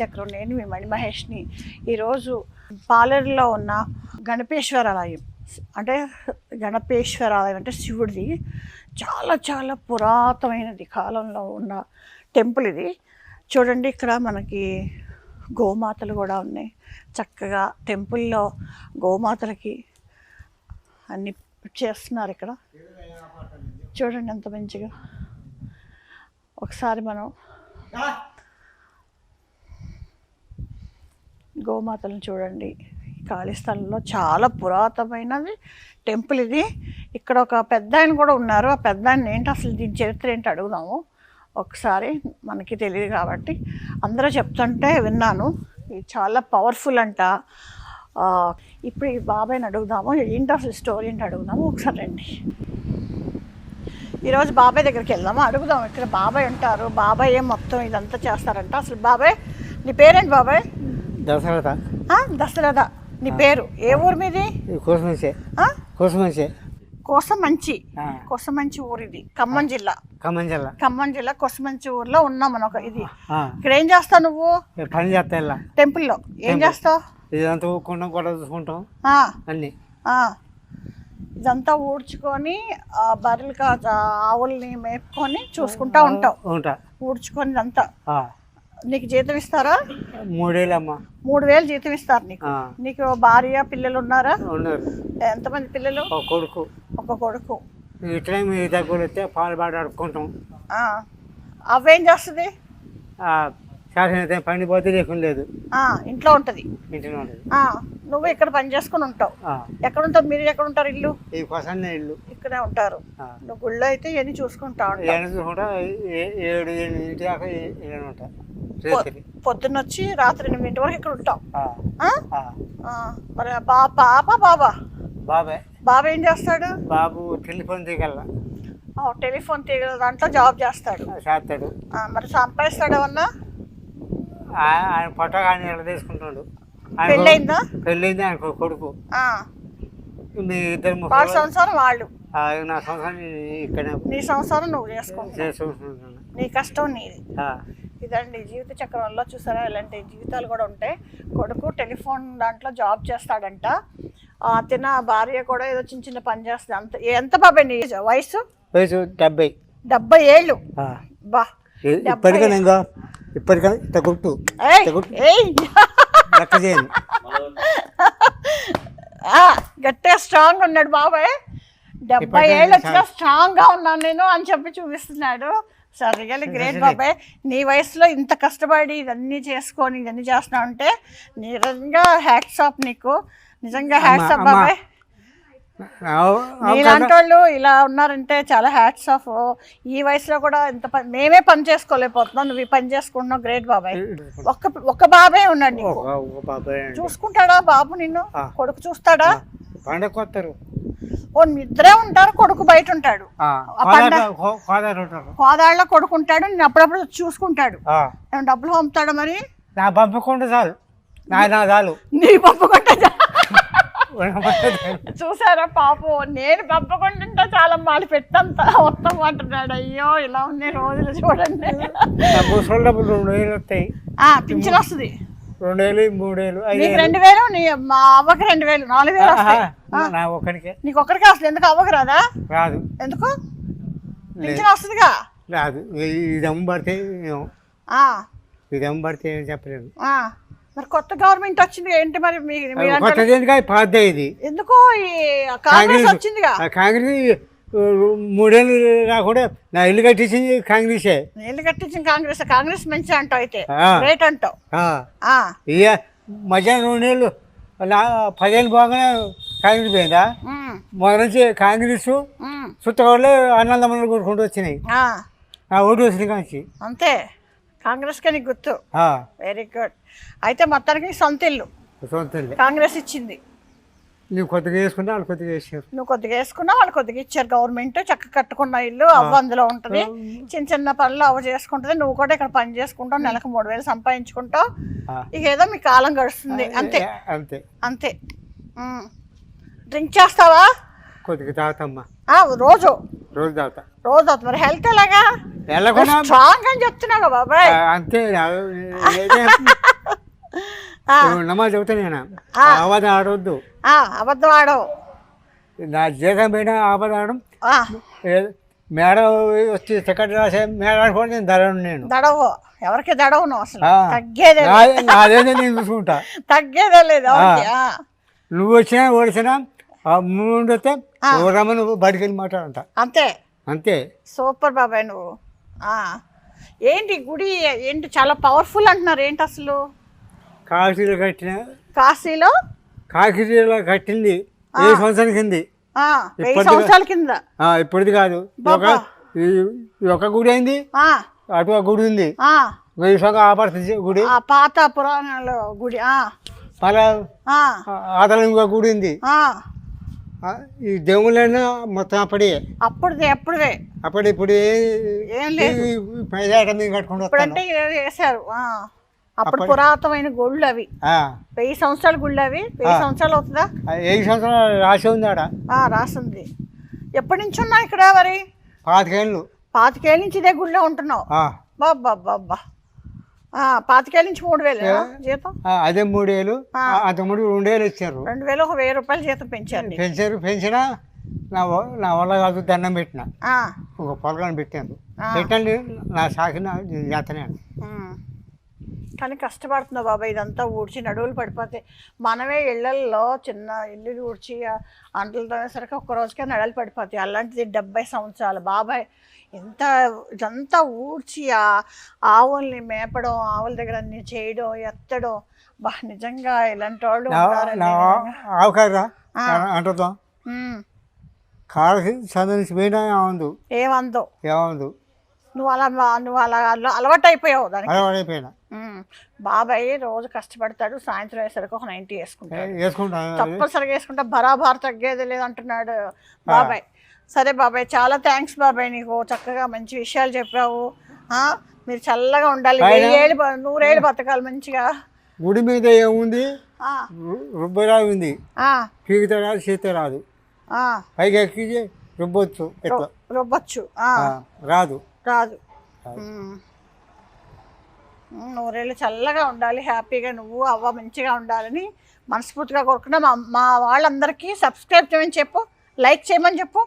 చక్రం నేను మీ మణి మహేష్ని. ఈరోజు పాలేరులో ఉన్న గణపేశ్వరాలయం అంటే గణపేశ్వర ఆలయం అంటే శివుడిది చాలా చాలా పురాతనమైనది కాలంలో ఉన్న టెంపుల్ ఇది. చూడండి ఇక్కడ మనకి గోమాతలు కూడా ఉన్నాయి. చక్కగా టెంపుల్లో గోమాతలకి అన్ని చేస్తున్నారు ఇక్కడ. చూడండి ఎంత మంచిగా. ఒకసారి మనం గోమాతలను చూడండి. ఖాళీ స్థలంలో చాలా పురాతనమైనది టెంపుల్ ఇది. ఇక్కడ ఒక పెద్ద ఆయన కూడా ఉన్నారు. ఆ పెద్ద ఆయన ఏంటి? అసలు దీని చరిత్ర ఏంటి అడుగుదాము. ఒకసారి మనకి తెలియదు కాబట్టి అందరూ చెప్తుంటే విన్నాను. ఇది చాలా పవర్ఫుల్ అంట. ఇప్పుడు ఈ బాబాయ్ని అడుగుదాము. ఏంటి అసలు స్టోరీ ఏంటి అడుగుదాము. ఒకసారి రండి. ఈరోజు బాబాయ్ దగ్గరికి వెళ్దాము? అడుగుదాం ఇక్కడ బాబాయ్ ఉంటారు. బాబాయ్ ఏం మొత్తం ఇదంతా చేస్తారంట. అసలు బాబాయ్ నీ పేరేంటి బాబాయ్? దసరా ఆ, దశరథ నీ పేరు? ఏ ఊరు మీది? కోసమంచే? కోసమంచే. కోసమంచి. కోసమంచి ఊరు ఇది ఖమ్మం జిల్లా. ఖమ్మం జిల్లా. ఖమ్మం జిల్లా కోసమంచి ఊర్లో ఉన్నాం మనం ఒక ఇది. ఇక్కడ ఏం చేస్తావు నువ్వు? పని చేస్తా టెంపుల్లో. ఏం చేస్తావు? ఇదంతా ఊక్కుంటాం గొడవ చూసుకుంటాం. అన్ని. ఇదంతా ఊడ్చుకొని ఆ బర్రెలు ఆవుల్ని మేపుకొని చూసుకుంటా ఉంటావు ఉంటా. ఊడ్చుకొని ఇదంతా. నీకు జీతం ఇస్తారా? మూడేళ్ళు అమ్మ మూడు వేలు జీతం ఇస్తారు నీకు. నీకు భార్య పిల్లలు ఉన్నారా? ఉన్నారు. ఎంతమంది పిల్లలు? ఒక కొడుకు. ఒక కొడుకు. ఇట్లా మీ దగ్గర వస్తే పాలు బాగా ఆడుకుంటాం. ఆ. అవేం చేస్తుంది? శాసన పని పోతే లేకుండా లేదు. ఆ, ఇంట్లో ఉంటుంది. ఇంటిలో నువ్వు ఇక్కడ పని చేసుకుని ఉంటావు. ఎక్కడ ఉంటావు మీరు ఎక్కడ ఉంటారు ఇల్లు? ఈ కోసాన్ని ఇల్లు. ఇక్కడే ఉంటారు. నువ్వు గుళ్ళో అయితే ఇవన్నీ చూసుకుంటా ఉంటావు? ఏడు చూసుకుంటా? ఏడు ఎనిమిది దాకా ఉంటా. పొద్దున్న వచ్చి రాత్రి ఎనిమిది వరకు ఇక్కడ. ఆ, మరి పాప బాబా? బాబాయ్ బాబా ఏం చేస్తాడు? బాబు టెలిఫోన్ దిగల ఆ, టెలిఫోన్ తీగల దాంట్లో జాబ్ చేస్తాడు. చేస్తాడు. ఆ, మరి సంపాదిస్తాడు ఏమన్నా ఆయన పొట్టగా ఆయన ఆయన పెళ్ళయిందా పెళ్ళైంది? ఆయన కొడుకు. ఆ, మీ ఇద్దరు వాళ్ళ ముసలి సంసారం వాళ్ళు. నా సంవత్సరం ఇక్కడే. నీ సంసారం నువ్వు చేసుకుంటావు చేసుకుంటున్నాను. నీ కష్టం నీది. ఇదండి జీవిత చక్రంలో చూసారా? ఇలాంటి జీవితాలు కూడా ఉంటాయి కొడుకు టెలిఫోన్ దాంట్లో జాబ్ చేస్తాడంట. ఆ, తిన భార్య కూడా ఏదో చిన్న చిన్న పని చేస్తుంది. అంత ఎంత బాబాయ్ నీ వయసు? వయసు డెబ్బై. డెబ్బై ఏళ్ళు. బా. ఇ- ఇప్పటికైనా గుట్టు. లెక్క చేయను. ఆ, గట్టిగా స్ట్రాంగ్ ఉన్నాడు బాబాయ్. డెబ్బై ఏళ్ళు వచ్చినా చాలా- స్ట్రాంగ్గా ఉన్నాను నేను అని చెప్పి చూపిస్తున్నాడు. సార్ రియల్లీ గ్రేట్ బాబాయ్. నీ వయసులో ఇంత కష్టపడి ఇదన్నీ చేసుకొని ఇదన్నీ చేస్తున్నావు అంటే నిజంగా హ్యాట్స్ ఆఫ్ నీకు. నిజంగా హ్యాట్స్ ఆఫ్ అమ్మా, బాబాయ్. నీలాంటి వాళ్ళు ఇలా ఉన్నారంటే చాలా హ్యాట్స్ ఆఫ్. ఈ వయసులో కూడా ఇంత పని మేమే పని చేసుకోలేకపోతున్నాం. నువ్వు పని చేసుకుంటున్నావు. గ్రేట్ బాబాయ్. ఒక్క ఒక్క బాబే ఉన్నాడు చూసుకుంటాడా బాబు నిన్ను. కొడుకు చూస్తాడా? పండగ వస్తారు ఓ ఇద్దరే ఉంటారు. కొడుకు బయట ఉంటాడు. కోదాళ్ళ కొడుకు ఉంటాడు. నేను అప్పుడప్పుడు చూసుకుంటాడు. డబ్బులు పంపుతాడా మరి? నా పంపకుండా చాలు. నా నా చాలు. నీ పంపకుండా చూసారా పాపం? నేను పంపకుండా చాలా మాలి పెట్టంత మొత్తం అంటున్నాడు. అయ్యో ఇలా ఉన్నాయి రోజులు చూడండి. ముసలి డబ్బులు రెండు వేలు వస్తాయి. ఆ పింఛన్ వస్తుంది. రెండు వేలు మూడు వేలు నీకు రెండు వేలు నీ మా అవ్వకి రెండు వేలు నాలుగు వేలు నా ఒక్కడికే. నీకు ఒక్కడికే వస్తుంది. ఎందుకు అవ్వకు రాదా? రాదు. ఎందుకు? పింఛన్ వస్తుందిగా? రాదు. ఇది అమ్మ పడితే ఇది అమ్మ పడితే ఏం చెప్పలేదు. మరి కొత్త గవర్నమెంట్ వచ్చింది ఏంటి మరి మీ కొత్తది ఎందుకు పాత ఇది. ఎందుకు ఈ కాంగ్రెస్ వచ్చిందిగా? ఆ కాంగ్రెస్ ఆ, మూడేళ్ళు రాకుండా నా ఇల్లు కట్టించింది కాంగ్రెసే. నీళ్ళు కట్టించిన కాంగ్రెస్ కాంగ్రెస్ మంచి అంటావు అయితే. ఆ. రేట్ అంటావు. ఆ. ఆ, ఇక మధ్యాహ్నం రెండు నెలలు నా పదేళ్ళు బాగానే కాంగ్రెస్ పోయిందా? ఉమ్, మొదటి నుంచి కాంగ్రెస్ ఉమ్, చుట్టవాళ్ళు అన్నదమ్ములు కొట్టుకుంటూ వచ్చినాయి. ఆ, నా ఓటు వచ్చిన కాంచి అంతే. కాంగ్రెస్కే నీకు గుర్తు. వెరీ గుడ్ అయితే మొత్తానికి సొంత ఇల్లు సొంత ఇల్లే. కాంగ్రెస్ ఇచ్చింది. నువ్వు కొద్దిగా వేసుకుంటే వాళ్ళు కొద్దిగా వేసారు నువ్వు కొద్దిగా వేసుకున్నావు వాళ్ళు కొద్దిగా ఇచ్చారు. గవర్నమెంట్ చక్క కట్టుకున్న ఇల్లు అవ్వ అందులో ఉంటుంది. చిన్న చిన్న పనులు అవ్వ చేసుకుంటుంది. నువ్వు కూడా ఇక్కడ పని చేసుకుంటావు. నెలకు మూడు వేలు సంపాదించుకుంటావు. ఇక ఏదో మీ కాలం గడుస్తుంది. అంతే. అంతే. అంతే. డ్రింక్ చేస్తావా? కొద్దిగా తాగుతామ్మా. రోజు. రోజు తాగుతా. రోజు అవుతుంది మరి హెల్త్ ఎలాగా? స్ట్రాంగ్ అని చెప్తున్నావు బాబాయ్. అంతే నమాజ్ చెబుతా నేను. అబద్ధం ఆడవద్దు ఆ, అబద్ధం ఆడవు. నా జీతం పైన అబద్ధం ఆడడం. మేడ వచ్చి టికెట్ రాసే మేడ అనుకోండి నేను ధరను నేను. దడవు. ఎవరికి దడవు నువ్వు అసలు. తగ్గేదే నాదేదో నేను చూసుకుంటా. తగ్గేదే లేదు. నువ్వు వచ్చినా ఓడిచినా ఆ ముందు వస్తే రమ్మ నువ్వు బడికి వెళ్ళి మాట్లాడంట అంతే. అంతే. సూపర్ బాబాయ్ నువ్వు. ఏంటి గుడి ఏంటి చాలా పవర్ఫుల్ అంటున్నారు ఏంటి అసలు? కాకిరీలు కట్టిన కాశీలో? కాకిరీలో కట్టింది ఏ సంవత్సరం కింది. సంవత్సరాల కింద. ఇప్పటిది కాదు. ఒక గుడి అయింది. ఆ, అటు ఒక గుడి ఉంది. గుడి. పాత పురాణాల గుడి. ఆ, మళ్ళా ఆ, ఆతల ఇంకో గుడి ఉంది. ఈ దేవుళ్ళైనా మొత్తం అప్పుడే? అప్పుడుదే అప్పుడుదే. అప్పుడు ఇప్పుడు ఏం లేదు. పైదాట మీద కట్టుకుంటూ వేశారు ఆ. అప్పుడు పురాతనమైన గుళ్ళు అవి వెయ్యి సంవత్సరాల గుళ్ళు అవి వెయ్యి సంవత్సరాలు అవుతుందా? వెయ్యి సంవత్సరాలు రాసి ఉంది ఆడ ఆ, రాసింది. ఎప్పటి నుంచి ఉన్నావు ఇక్కడ మరి? పాతికేళ్ళు. పాతికేళ్ళ నుంచి ఇదే గుళ్ళో ఉంటున్నావు. ఆ, బాబ్బా బాబ్బా పాతికేళ్ళ నుంచి మూడు వేలు జీతం. అదే మూడేళ్ళు అంత మూడు రెండేళ్ళు ఇచ్చారు. రెండు వేలు ఒక వెయ్యి రూపాయలు జీతం పెంచారు. పెంచారు పెంచినా నా నా వల్ల కాదు దండం పెట్టిన. ఒక పొలగాని పెట్టాను. పెట్టండి నా సాకిన ఉమ్. కానీ కష్టపడుతున్నావు బాబాయ్ ఇదంతా ఊడ్చి నడువులు పడిపోతాయి మనమే ఇళ్ళల్లో చిన్న ఇల్లు ఊడ్చి ఆ అంటలు తోనేసరికి ఒక్క రోజుకే నడలు పడిపోతాయి. అలాంటిది డెబ్బై సంవత్సరాలు. బాబాయ్ ఎంత ఇదంతా ఊడ్చి ఆ ఆవుల్ని మేపడం ఆవుల దగ్గర అన్ని చేయడం ఎత్తడం. బా నిజంగా ఇలాంటి వాళ్ళు అంటుందాం పోయినా ఏమందు? ఏమందో? ఏమందు? నువ్వు అలా నువ్వు అలా అల- అలవాటు అయిపోయావు దానికి. బాబాయ్ రోజు కష్టపడతాడు సాయంత్రం అయ్యేసరికి ఒక నైంటీ వేసుకుంటాడు. తప్పనిసరిగా వేసుకుంటా బరాబర్ తగ్గేది లేదంటున్నాడు బాబాయ్. సరే బాబాయ్ చాలా థ్యాంక్స్ బాబాయ్ నీకు. చక్కగా మంచి విషయాలు చెప్పావు. ఆ, మీరు చల్లగా ఉండాలి. బ- నూరేళ్ళు బతకాలి మంచిగా. గుడి మీద ఏముంది? రుబ్బరాయి ఉంది. రాదు చేతే రాదు. ఆ, పైకి ఎక్కి రుబ్బొచ్చు ఎట్లా? రుబ్బొచ్చు. రాదు. రాదు. నూరేళ్ళు చల్లగా ఉండాలి హ్యాపీగా నువ్వు అవ్వ మంచిగా ఉండాలని మనస్ఫూర్తిగా కోరుకున్నా మా మా వాళ్ళందరికీ సబ్స్క్రైబ్ చేయమని చెప్పు లైక్ చేయమని చెప్పు.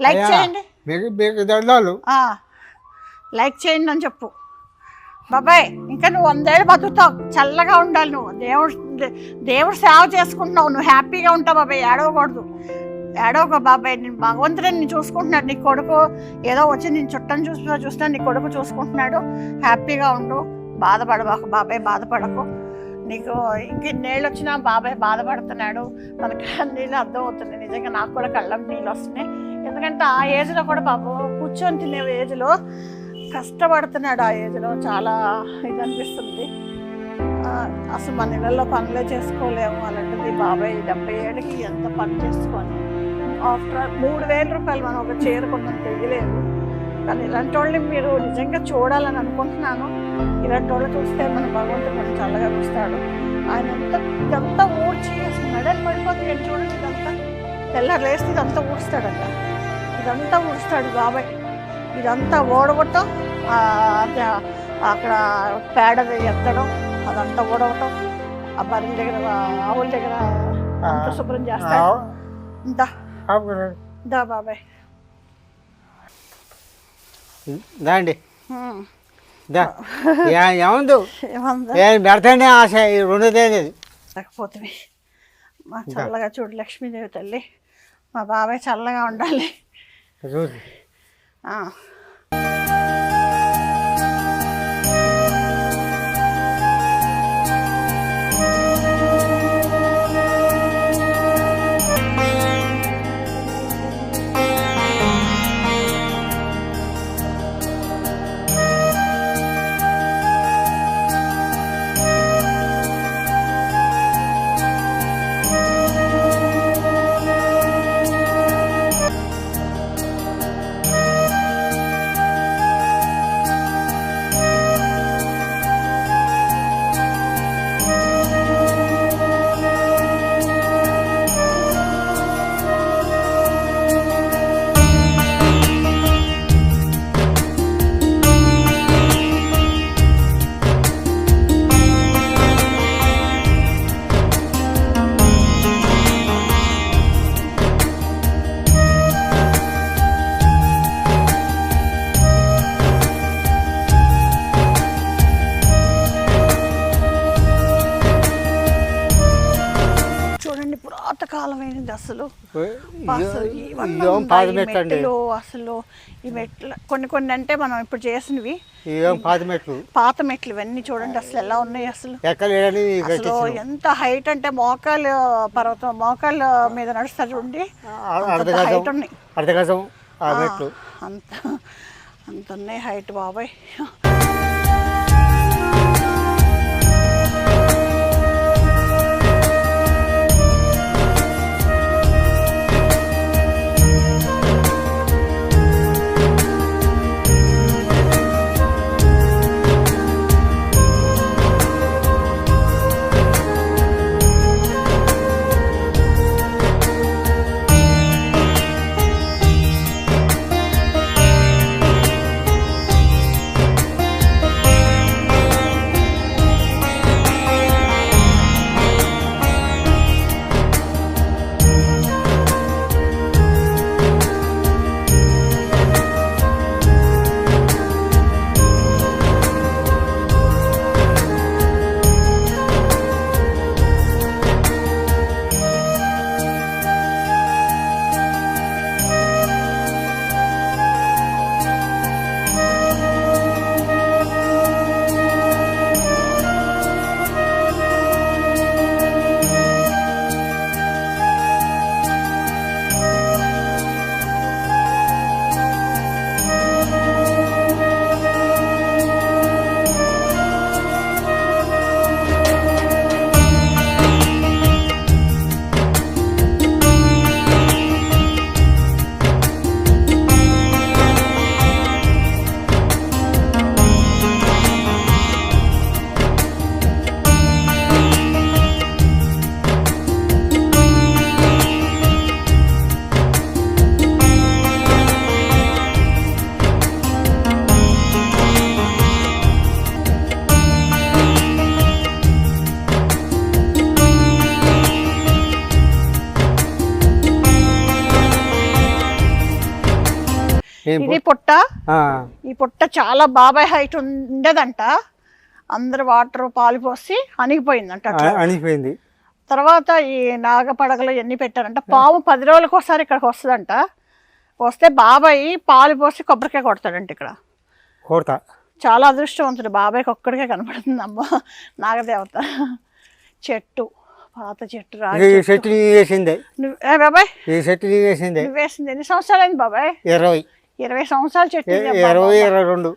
లైక్ చేయండి. మీకు మీకు దండాలు లైక్ చేయండి అని చెప్పు. బాబాయ్ ఇంకా నువ్వు వందేళ్ళు బతుకుతావు. చల్లగా ఉండాలి నువ్వు. దేవుడు దేవుడు సేవ చేసుకుంటున్నావు. నువ్వు హ్యాపీగా ఉంటావు బాబాయ్. ఏడవకూడదు. ఏడవక బాబాయ్. నేను భగవంతుడే నేను చూసుకుంటున్నాడు. నీ కొడుకు ఏదో వచ్చి నేను చుట్టం చూస్తున్నా చూస్తున్నా నీ కొడుకు చూసుకుంటున్నాడు. హ్యాపీగా ఉండు. బాధపడబాకు బాబాయ్. బాధపడకు. నీకు ఇంకెన్నేళ్ళు వచ్చినా బాబాయ్ బాధపడుతున్నాడు. తన నీళ్ళు అర్థమవుతుంది నిజంగా నాకు కూడా కళ్ళం నీళ్ళు వస్తున్నాయి. ఎందుకంటే ఆ ఏజ్లో కూడా బాబు కూర్చొని తినే ఏజ్లో కష్టపడుతున్నాడు ఆ ఏజ్లో. చాలా ఇది అనిపిస్తుంది అసలు మన ఇళ్ళల్లో పనులే చేసుకోలేము అలాంటిది. బాబాయ్ డెబ్బై ఏళ్ళకి ఎంత పని చేసుకొని ఆఫ్టర్ మూడు వేల రూపాయలు మనం ఒక చేరుకున్నాం తెలియలేదు. కానీ ఇలాంటి వాళ్ళని మీరు నిజంగా చూడాలని అనుకుంటున్నాను. ఇలాంటి వాళ్ళు చూస్తే మన భగవంతుడు మనం చల్లగా చూస్తాడు. ఆయన ఎంత ఇదంతా ఊడ్చి అసలు మెడలు పడిపోతుంది ఏంటి చూడండి ఇదంతా. తెల్లారు లేస్తే ఇదంతా ఊడుస్తాడంట. ఇదంతా ఊడుస్తాడు బాబాయ్. ఇదంతా ఓడగొట్టం అక్కడ పేడది ఎత్తడం అదంతా ఓడవటం ఆ బర్రెల దగ్గర ఆవుల దగ్గర శుభ్రం చేస్తాడు. ఇందా దా. బాబాయ్. దా ఏ- ఏముంది? పెడతానే ఆశ ఈ లేకపోతే మా చల్లగా చూడు లక్ష్మీదేవి తల్లి. మా బాబాయ్ చల్లగా ఉండాలి. ఆ. చూడండి అసలు ఈ మెట్లు అండి మెట్లు అసలు? ఈ మెట్లు కొన్ని కొన్ని అంటే మనం ఇప్పుడు చేసినవి. పాత మెట్లు పాత మెట్లు ఇవన్నీ చూడండి అసలు ఎలా ఉన్నాయి అసలు. అసలు ఎంత హైట్ అంటే మోకాలు పర్వతం మోకాలు మీద నడుస్తారు చూడండి. హైట్ ఉన్నాయి. అంత అంత ఉన్నాయి హైట్ బాబాయ్. ఇది పుట్ట? ఈ పుట్ట చాలా బాబాయ్ హైట్ ఉండేదంట. అందరు వాటర్ పాలు పోసి అణిగిపోయిందంట అణిగిపోయింది. తర్వాత ఈ నాగపడగలు ఎన్ని పెట్టారంట. పాము పది రోజులకు ఒకసారి ఇక్కడికి వస్తుందంట. వస్తే బాబాయ్ పాలు పోసి కొబ్బరికాయ కొడతాడంట ఇక్కడ. కొడతా. చాలా అదృష్టవంతుడు. బాబాయ్కి ఒక్కడికే కనపడుతుంది. అమ్మ నాగదేవత. చెట్టు పాత చెట్టు ఏ బాబాయ్? ఈ చెట్టు వేసింది. ఎన్ని సంవత్సరాలు అయింది బాబాయ్? ఇరవై. ఇరవై సంవత్సరాల చెట్టు ఇరవై. ఇరవై రెండు.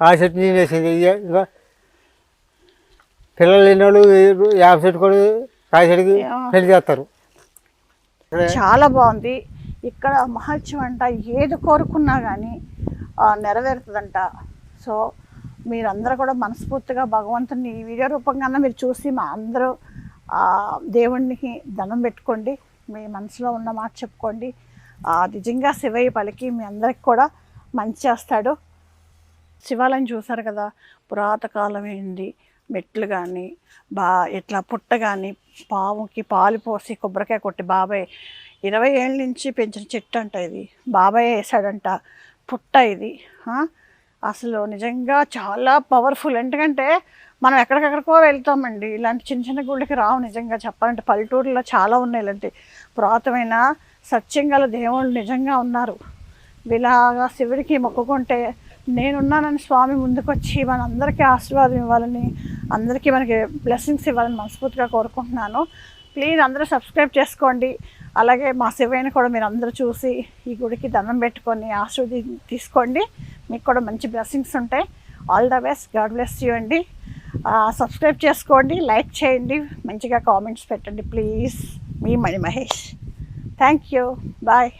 ఆ, చెట్టు నీ వేసింది. ఇక పిల్లలు లేనివాళ్ళు యాభై చెట్టు కూడా కాయ చెట్టుకి. పెళ్ళి చేస్తారు. చాలా బాగుంది. ఇక్కడ మహత్యం అంట ఏది కోరుకున్నా కానీ నెరవేరుతుందంట. సో మీరందరూ కూడా మనస్ఫూర్తిగా భగవంతుని ఈ వీడియో రూపంగా మీరు చూసి మా అందరూ ఆ, దేవునికి దండం పెట్టుకోండి. మీ మనసులో ఉన్న మాట చెప్పుకోండి. నిజంగా శివయ్య పలికి మీ అందరికి కూడా మంచి చేస్తాడు. శివాలయం చూసారు కదా పురాతకాలం ఏంది మెట్లు కానీ బా ఇట్లా పుట్ట కానీ పావుకి పాలు పోసి కొబ్బరికాయ కొట్టి బాబాయ్ ఇరవై ఏళ్ళ నుంచి పెంచిన చెట్టు అంట ఇది. బాబాయ్ వేసాడంట. పుట్ట ఇది. అసలు నిజంగా చాలా పవర్ఫుల్ ఎందుకంటే మనం ఎక్కడికెక్కడికో వెళ్తామండి. ఇలాంటి చిన్న చిన్న గుళ్ళకి రావు నిజంగా చెప్పాలంటే. పల్లెటూరులో చాలా ఉన్నాయి ఇలాంటి. పురాతనమైన సత్యం గల దేవుళ్ళు నిజంగా ఉన్నారు. ఇలాగా శివుడికి మొక్కుకుంటే నేనున్నానని స్వామి ముందుకొచ్చి మనందరికీ ఆశీర్వాదం ఇవ్వాలని అందరికీ మనకి బ్లెస్సింగ్స్ ఇవ్వాలని మనస్ఫూర్తిగా కోరుకుంటున్నాను. ప్లీజ్ అందరూ సబ్స్క్రైబ్ చేసుకోండి. అలాగే మా శివయ్యని కూడా మీరు అందరూ చూసి ఈ గుడికి దండం పెట్టుకొని ఆశీర్వది తీసుకోండి. మీకు కూడా మంచి బ్లెస్సింగ్స్ ఉంటాయి. All the best. God bless you అండి. సబ్స్క్రైబ్ చేసుకోండి లైక్ చేయండి మంచిగా కామెంట్స్ పెట్టండి please me Mani Mahesh. Thank you bye